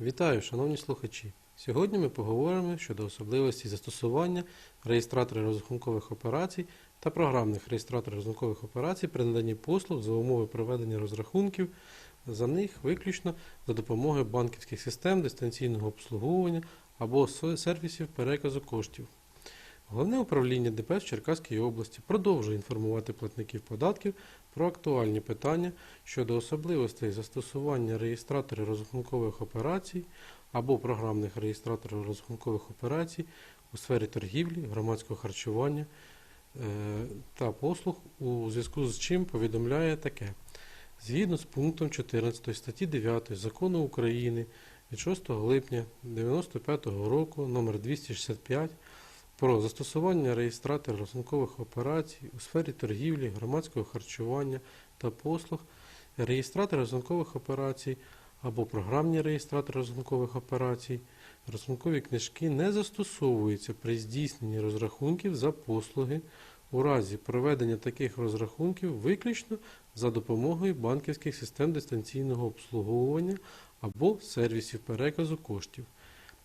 Вітаю, шановні слухачі! Сьогодні ми поговоримо щодо особливостей застосування реєстратора розрахункових операцій та програмних реєстраторів розрахункових операцій при наданні послуг за умови проведення розрахунків за них виключно за допомогою банківських систем дистанційного обслуговування або сервісів переказу коштів. Головне управління ДПС в Черкаській області продовжує інформувати платників податків про актуальні питання щодо особливостей застосування реєстраторів розрахункових операцій або програмних реєстраторів розрахункових операцій у сфері торгівлі, громадського харчування е, та послуг, у зв'язку з чим повідомляє таке. Згідно з пунктом 14 статті 9 Закону України від 6 липня 1995 року номер 265 про застосування реєстраторів розрахункових операцій у сфері торгівлі, громадського харчування та послуг, реєстратор розрахункових операцій або програмні реєстратори розрахункових операцій, розрахункові книжки не застосовуються при здійсненні розрахунків за послуги у разі проведення таких розрахунків виключно за допомогою банківських систем дистанційного обслуговування або сервісів переказу коштів.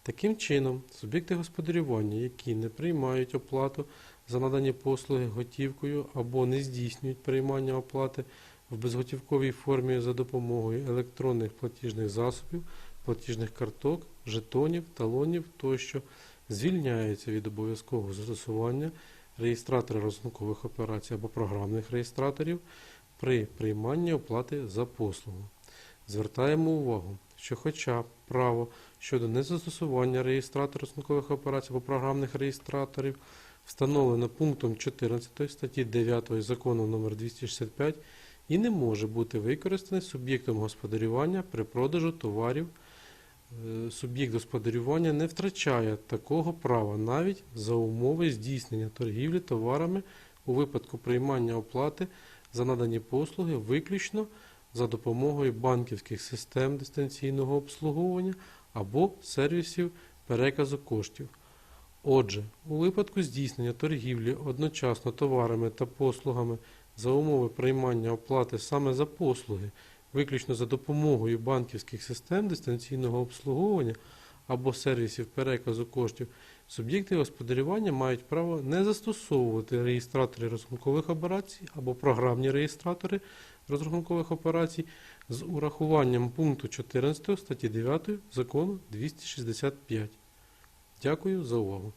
Таким чином, суб'єкти господарювання, які не приймають оплату за надані послуги готівкою або не здійснюють приймання оплати в безготівковій формі за допомогою електронних платіжних засобів, платіжних карток, жетонів, талонів тощо, звільняються від обов'язкового застосування реєстратора розрахункових операцій або програмних реєстраторів при прийманні оплати за послугу. Звертаємо увагу, що хоча право щодо незастосування реєстратора розрахункових операцій або програмних реєстраторів встановлено пунктом 14 статті 9 закону номер 265 і не може бути використане суб'єктом господарювання при продажу товарів. Е, Суб'єкт господарювання не втрачає такого права навіть за умови здійснення торгівлі товарами у випадку приймання оплати за надані послуги виключно за допомогою банківських систем дистанційного обслуговування або сервісів переказу коштів. Отже, у випадку здійснення торгівлі одночасно товарами та послугами за умови приймання оплати саме за послуги, виключно за допомогою банківських систем дистанційного обслуговування або сервісів переказу коштів, суб'єкти господарювання мають право не застосовувати реєстратори розрахункових операцій або програмні реєстратори розрахункових операцій з урахуванням пункту 14 статті 9 закону 265. Дякую за увагу.